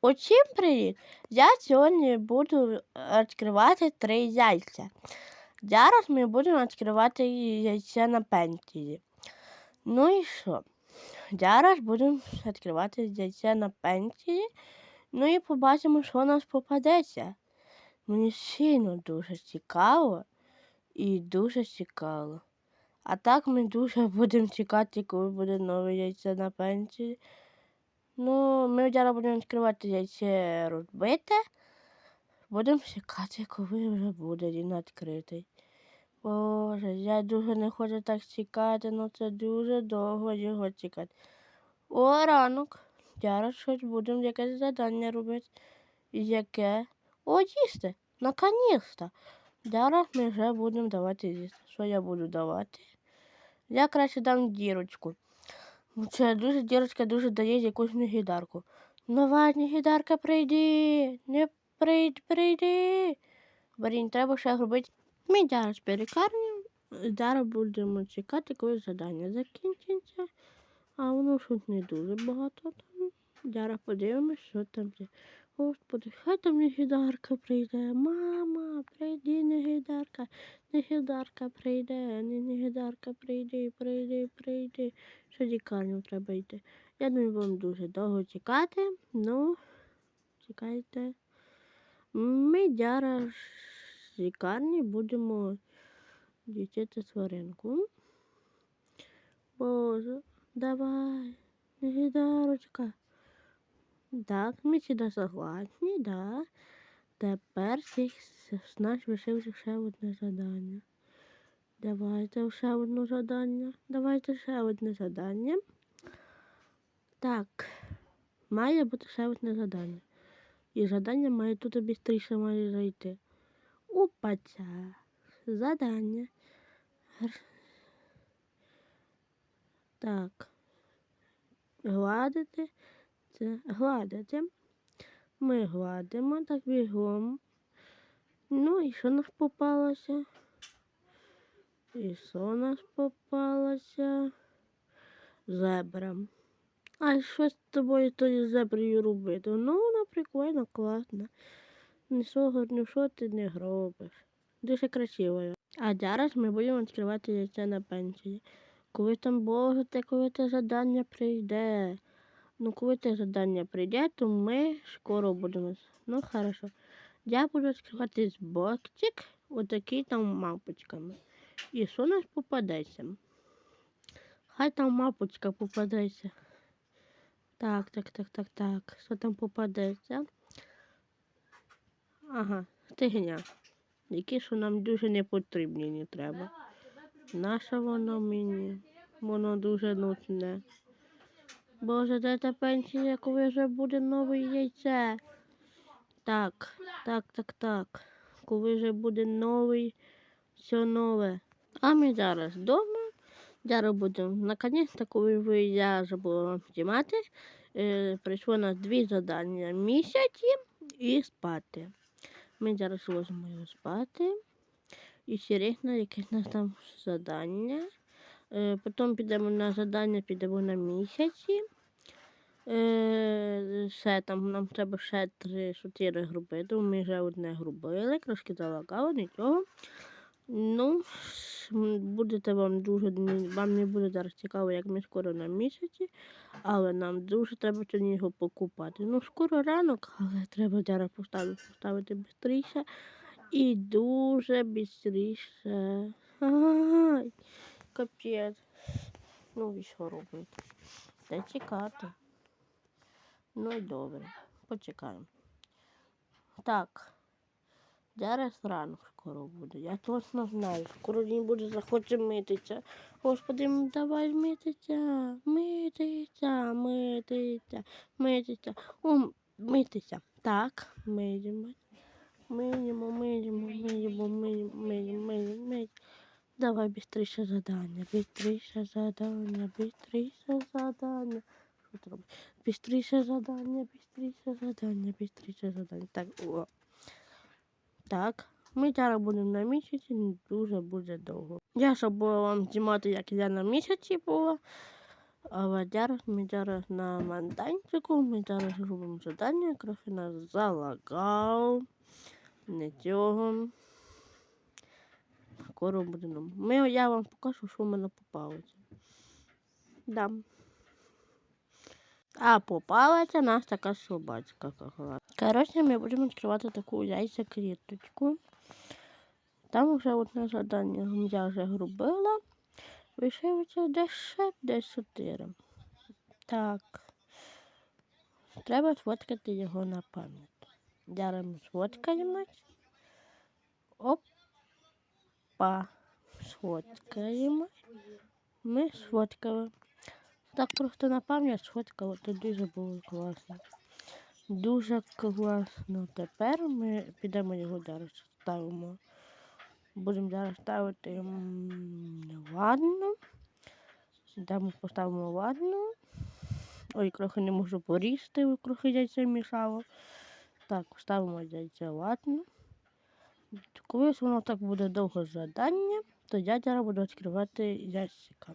Усім привіт! Я сьогодні буду відкривати три яйця. Зараз ми будемо відкривати яйця на пенсії. Ну і що? Зараз будемо відкривати яйця на пенсії. Ну і побачимо, що у нас попадеться. Мені сильно дуже цікаво і дуже цікаво. А так ми дуже будемо чекати, коли буде нове яйце на пенсії. Ну, ми зараз будемо відкривати яйце розбите. Будемо чекати, коли вже буде він відкритий. Боже, я дуже не хочу так чекати, ну це дуже довго його чекати. О, ранок. Зараз щось будемо якесь завдання робити. Яке? О, їсти! Наконець-то! Зараз ми вже будемо давати їсти. Що я буду давати? Я краще дам дірочку. Ну, Це дуже дірочка дуже дає якусь негідарку. Нова негідарка прийди, не прийди, прийди. Блін, треба ще робити. Ми зараз перекарню. Зараз будемо чекати, коли завдання закінчиться. А воно щось не дуже багато там. Зараз подивимось, що там є. Господи, хай там негідарка прийде. Мама, прийди, негідарка. Негідарка прийде, не негідарка прийди, прийди, прийди. Що лікарню треба йти. Я думаю, вам дуже довго чекати. Ну, чекайте. Ми зараз з лікарні будемо лічити сваринку. Боже, давай, негідарочка. Так, ми сюди согласні, да. Тепер всіх наш лишився ще одне задання. Давайте ще одне задання. Давайте ще одне задання. Так, має бути ще одне задання. І задання має тут швидше має зайти. Опаця. Задання. Так. Гладити. Це гладити. Ми гладимо так бігом. Ну і що нас попалося? І що нас попалося? Зебра. А що з тобою тою зеброю робити? Ну, вона прикольна, класна. Нічого, ну що ти не робиш? Дуже красиво. А зараз ми будемо відкривати яйця на пенсії. Коли там боже, коли те задання прийде. Ну, коли те задання прийде, то ми скоро будемо. Ну, хорошо. Я буду відкривати з бокчик, отакий там мапочками. І що у нас попадеться? Хай там мапочка попадеться. Так, так, так, так, так. Що там попадеться? Ага, стигня. Які що нам дуже не потрібні, не треба. Наша воно мені? Воно дуже нудне. Боже, де та пенсія, коли вже буде нове яйце? Так, так, так, так. Коли вже буде новий, все нове. А ми зараз вдома. Зараз будемо, наконець-то, коли ви я забула знімати, е, прийшло на дві завдання місяці і спати. Ми зараз ложимо його спати. І серйозно, якесь нас там завдання. Е, потім підемо на завдання, підемо на місяці. Е, ще там нам треба ще три чотири групи. Тому ми вже одне грубили, трошки залагало, нічого. Ну, будете вам дуже вам не буде зараз цікаво, як ми скоро на місяці, але нам дуже треба сьогодні покупати. Ну, скоро ранок, але треба зараз поставити, поставити швидше і дуже швидше. Капець. Ну і що робити? Та чекати. Ну і добре, почекаємо. Так. Зараз ранок скоро буде. Я точно знаю. Скоро він буде захоче митися. Господи, давай митися, митися, митися, митися. О, митися. Так, миємо. Миємо, миємо, миємо, миємо, миємо, миємо, миємо. Давай бістріше задання, бістріше задання, бістріше задання. Ти робиш? Бістріше задання, бістріше задання, бістріше задання. Так, о. Так, ми зараз будемо на місяці, не дуже буде довго. Я щоб було вам знімати, як я на місяці була. Але зараз ми зараз на майданчику, ми зараз робимо завдання, трохи нас залагав. Не цього. Скоро буде. Ми, я вам покажу, що в мене попалося. Да. А попалася нас така собачка. Коротше, ми будемо відкривати таку яйця кліточку. Там вже одне завдання я вже робила. Вишився десь ще десь чотири. Так. Треба сфоткати його на пам'ять. Зараз ми сфоткаємо. Опа. Сфоткаємо. Ми сфоткали. Так просто на пам'ять сфоткала, то дуже було класно. Дуже класно. Тепер ми підемо його зараз ставимо. Будемо зараз ставити ванну. Де поставимо ванну. Ой, трохи не можу порізати, трохи яйця мішало. Так, ставимо яйця ванну. Колись воно так буде довго завдання, то я зараз буду відкривати ящика.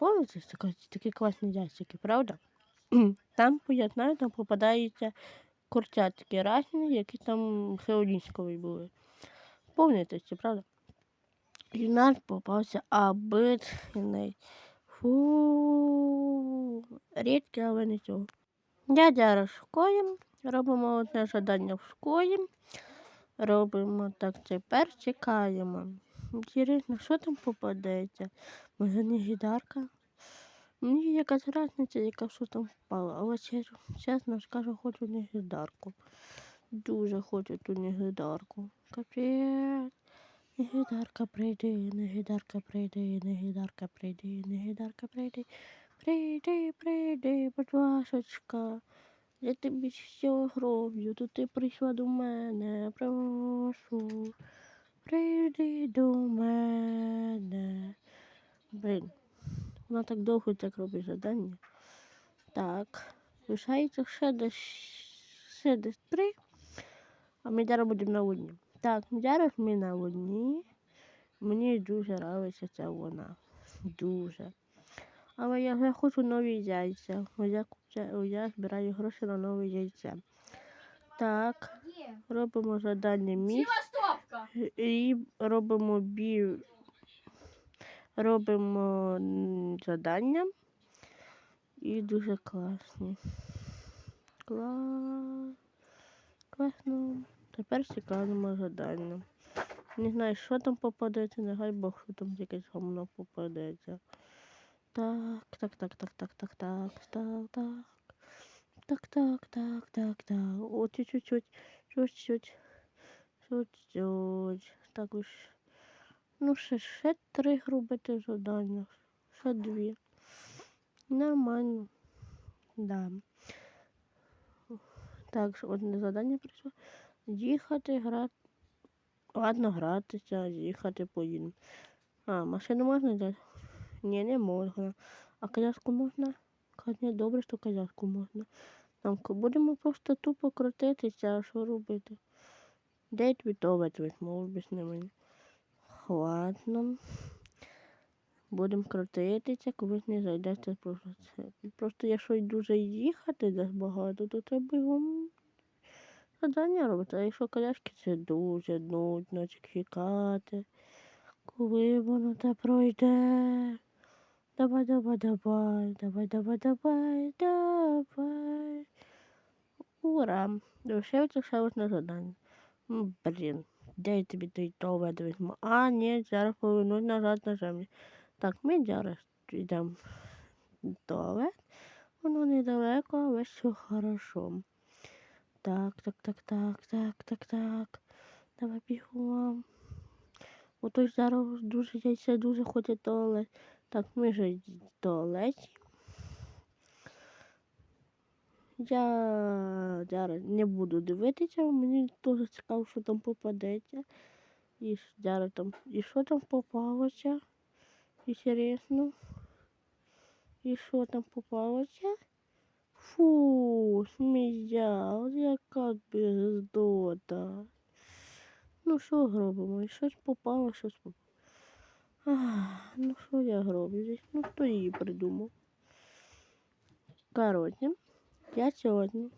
Помните, такі, класні ящики, правда? Там, я знаю, там попадаються курчатки різні, які там хеолінськові були. Помните це, правда? І в нас попався обичний. Фу. Рідкий, але нічого. Я зараз в школі. Робимо одне завдання в школі. Робимо так тепер чекаємо. Інтересно, що там попадеться? Може не гідарка? Мені якась різниця, яка що там впала. Але чесно, скажу, хочу не гідарку. Дуже хочу ту не гідарку. Капець. Не гідарка прийди, не гідарка прийди, не гідарка прийди, не гідарка прийди. Прийди, прийди, ласочка. Я тобі все гроблю, то ти прийшла до мене, прошу. Прийди до мене. Блін, вона так довго так робить завдання. Так, лишається ще десь ще десь три. А ми зараз будемо на одній. Так, зараз ми на одній. Мені дуже подобається ця вона. Дуже. Але я вже хочу нові яйця. Я, я збираю гроші на нові яйця. Так, робимо завдання місць. І робимо бі... робимо завдання. І дуже класні. Клас. Класно. Тепер чекаємо завдання. Не знаю, що там попадеться, не хай Бог, що там якесь гамно попадеться. Так, так, так, так, так, так, так, так, так. Так, так, так, так, так. О, чуть-чуть, чуть-чуть. Чуть-чуть. Так уж. Ну, ще, ще три робити завдання. Ще дві. Нормально. Да. Так, одне завдання прийшло. Їхати, грати. Ладно, гратися, їхати поїдемо. А, машину можна взяти? Ні, не можна. А коляску можна? Ні, добре, що коляску можна. Там будемо просто тупо крутитися, а що робити? Де твій товет візьму, об'ясни мені. Ладно. Будемо крутитися, колись не зайдеться просто це. Просто якщо дуже їхати десь багато, то треба його завдання робити. А якщо коляски це дуже нудно чекати. Коли воно те пройде. Давай, давай, давай, давай, давай, давай, давай. Ура! Лишився ще одне завдання. Блін, де тобі той товар візьму? А, ні, зараз повернуть назад на землю. Так, ми зараз йдемо в туалет. Воно недалеко, але все хорошо. Так, так, так, так, так, так, так. Давай бігом. Ото ж зараз дуже яйця дуже хоче туалет. Так, ми вже в туалеті. Я зараз не буду дивитися, мені дуже цікаво, що там попадеться. І зараз там. І що там попалося? Інтересно. І що там попалося? Фу, смія, от яка бездота. Ну що робимо? Щось попало, щось попало. Ах, ну що я роблю? Ну хто її придумав? Коротше, я сьогодні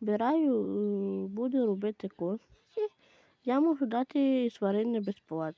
вбираю, е, буду робити кості. Я можу дати сварини безплатно.